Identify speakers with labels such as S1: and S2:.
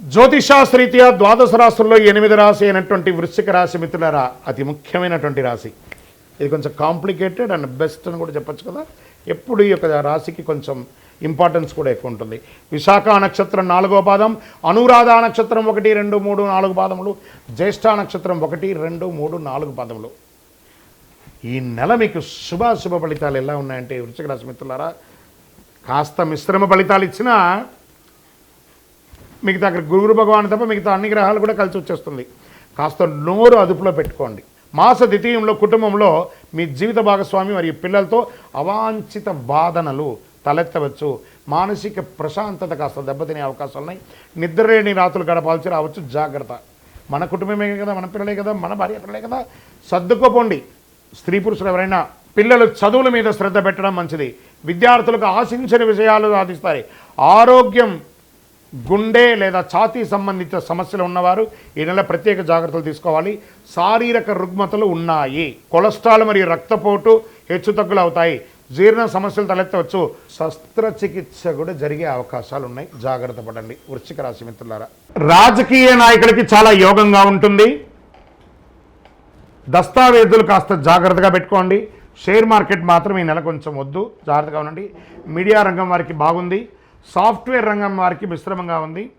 S1: జ్యోతిషాస్త్రీత్యా ద్వాదశ రాశుల్లో ఎనిమిది రాశి అయినటువంటి వృశ్చిక రాశి మిత్రులరా అతి ముఖ్యమైనటువంటి రాశి. ఇది కొంచెం కాంప్లికేటెడ్ అండ్ బెస్ట్ అని కూడా చెప్పొచ్చు కదా. ఎప్పుడు ఈ యొక్క రాశికి కొంచెం ఇంపార్టెన్స్ కూడా ఎక్కువ ఉంటుంది. విశాఖ నక్షత్రం నాలుగో పాదం అనురాధ నక్షత్రం ఒకటి రెండు మూడు నాలుగు పాదములు జ్యేష్ఠ నక్షత్రం ఒకటి రెండు మూడు నాలుగు పాదములు. ఈ నెల మీకు శుభాశుభ ఫలితాలు ఎలా ఉన్నాయంటే వృశ్చిక రాశి మిత్రులారా కాస్త మిశ్రమ ఫలితాలు ఇచ్చినా మిగతా అక్కడ గురువు భగవాన్ తప్ప మిగతా అన్ని గ్రహాలు కూడా కలిసి వచ్చేస్తుంది. కాస్త నోరు అదుపులో పెట్టుకోండి. మాస ద్వితీయంలో కుటుంబంలో మీ జీవిత భాగస్వామి మరియు పిల్లలతో అవాంఛిత బాధనలు తలెత్తవచ్చు. మానసిక ప్రశాంతత కాస్త దెబ్బతినే అవకాశాలు ఉన్నాయి. నిద్రలేని రాత్రులు గడపాల్సి రావచ్చు. జాగ్రత్త. మన కుటుంబమే కదా మన పిల్లలే కదా మన భార్య పిల్లలే కదా. సర్దుకోపోండి. స్త్రీ పురుషులు ఎవరైనా పిల్లలు చదువుల మీద శ్రద్ధ పెట్టడం మంచిది. విద్యార్థులకు ఆశించిన విషయాలు సాధిస్తాయి. ఆరోగ్యం గుండె లేదా ఛాతీ సంబంధిత సమస్యలు ఉన్నవారు ఈ నెల ప్రత్యేక జాగ్రత్తలు తీసుకోవాలి. శారీరక రుగ్మతలు ఉన్నాయి. కొలెస్ట్రాల్ మరియు రక్తపోటు హెచ్చుతగ్గులు అవుతాయి. జీర్ణ సమస్యలు తలెత్తవచ్చు. శస్త్రచికిత్స కూడా జరిగే అవకాశాలు ఉన్నాయి. జాగ్రత్త పడండి. వృశ్చిక రాశి మిత్రులారా. రాజకీయ నాయకులకి చాలా యోగంగా ఉంటుంది. దస్తావేజులు కాస్త జాగ్రత్తగా పెట్టుకోండి. షేర్ మార్కెట్ మాత్రం ఈ నెల కొంచెం వద్దు. జాగ్రత్తగా ఉండండి. మీడియా రంగం వారికి బాగుంది. సాఫ్ట్వేర్ రంగం వారికి మిశ్రమంగా ఉంది.